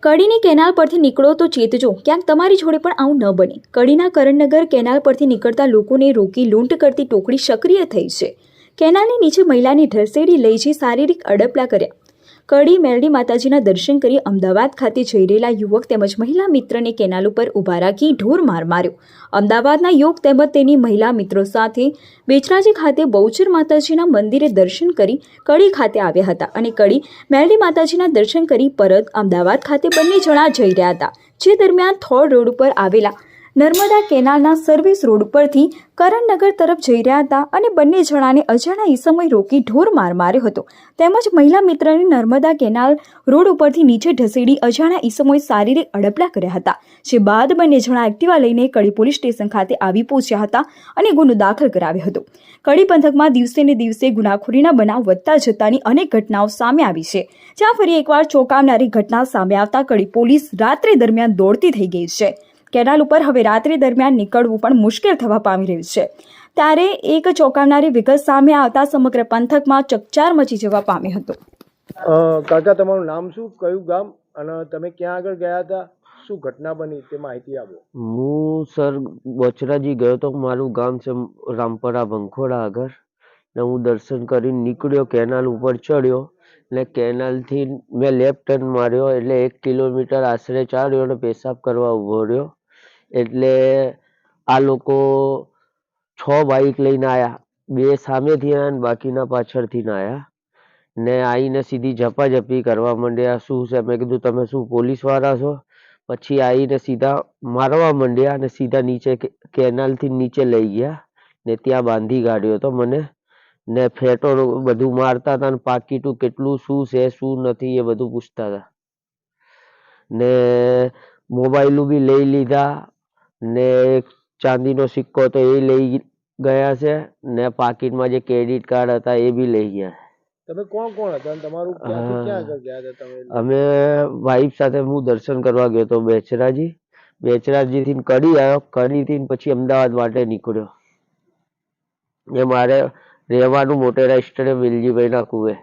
કડીની canal પરથી નીકળો તો ચેતજો. ક્યાંક તમારી જોડે પણ આવું ન બને. કડીના કરણનગર કેનાલ પરથી નીકળતા લોકોને રોકી લૂંટ કરતી ટોકડી સક્રિય થઈ છે. કેનાલની નીચે મહિલાને ઢસેડી લઈ જઈ શારીરિક અડપલા કર્યા. કડી મેરડી માતાજીના દર્શન કરી અમદાવાદ ખાતે જઈ રહેલા યુવક તેમજ મહિલા મિત્રને કેનાલ ઉપર ઊભા રાખી ઢોર માર માર્યો. અમદાવાદના યુવક તેમજ તેની મહિલા મિત્રો સાથે બેચરાજી ખાતે બહુચર માતાજીના મંદિરે દર્શન કરી કડી ખાતે આવ્યા હતા અને કડી મેરડી માતાજીના દર્શન કરી પરત અમદાવાદ ખાતે બંને જણા જઈ રહ્યા હતા, જે દરમિયાન થોળ રોડ ઉપર આવેલા નર્મદા કેનાલના સર્વિસ રોડ પરથી કરણનગર તરફ જઈ રહ્યા હતા અને બંને જણાને અજાણા ઈસમોએ રોકી ઢોર માર માર્યો હતો. તેમજ મહિલા મિત્રને નર્મદા કેનાલ રોડ ઉપરથી નીચે ઢસેડી અજાણા ઈસમોએ શારીરિક અડપલા કર્યા હતા, જે બાદ બંને જણા એક્ટિવા લઈને કડી પોલીસ સ્ટેશન ખાતે આવી પહોંચ્યા હતા અને ગુનો દાખલ કરાવ્યો હતો. કડી પંથકમાં દિવસે ને દિવસે ગુનાખોરીના બનાવ વધતા જતાની અનેક ઘટનાઓ સામે આવી છે. જ્યાં ફરી એકવાર ચોંકાવનારી ઘટના સામે આવતા કડી પોલીસ રાત્રે દરમિયાન દોડતી થઈ ગઈ છે. કેનાલ ઉપર હવે રાત્રિ દરમિયાન નીકળવું પણ મુશ્કેલ થવા પામી રહ્યું છે. ત્યારે એક ચોંકાવનારી વિગત સામે આવતા સમગ્ર પંથકમાં ચકચાર મચી જવા પામ્યો હતો. કાકા તમારું નામ શું? કયું ગામ? અને તમે ક્યાં આગળ ગયા હતા? શું ઘટના બની? તે માહિતી આપો. હું સર બચરાજી ગયો તો મારું ગામ છે રામપરા બંખોડા આગળ. ને હું દર્શન કરીને નીકળ્યો કેનાલ ઉપર ચડ્યો. ને કેનાલથી મેં લેફ્ટ ટર્ન માર્યો, એટલે એક કિલોમીટર આશરે ચાલ્યો અને પેશાબ કરવા ઊભો રહ્યો. એટલે આ લોકો છ બાઈક લઈને આવ્યા બે સામેથી આવ્યા ને બાકીના પાછળથી આયા. ને આવીને સીધી ઝપાઝપી કરવા માંડ્યા. શું છે? મેં કીધું, તમે શું પોલીસવાળા છો? પછી આવીને સીધા મારવા માંડ્યા અને સીધા નીચે કેનાલથી નીચે લઈ ગયા ને ત્યાં બાંધી કાઢ્યો તો મને. ને ફેટો બધું મારતા હતા ને પાકીટું કેટલું શું છે શું નથી એ બધું પૂછતા હતા ને મોબાઈલ બી લઈ લીધા ને એક ચાંદીનો સિક્કો તો એ લઈ ગયા છે ને પાકીટમાં જે ક્રેડિટ કાર્ડ હતા એ બી લઈ ગયા. તમે કોણ કોણ હતા તમારું ક્યાં ગયા હતા તમે? અમે વાઈફ સાથે હું દર્શન કરવા ગયો હતો બેચરાજી. બેચરાજી થી કરી આવ્યો કડી થી પછી અમદાવાદ માટે નીકળ્યો. એ મારે રહેવાનું મોટેરા સ્ટેડિયમ વિલજીભાઈના કુએ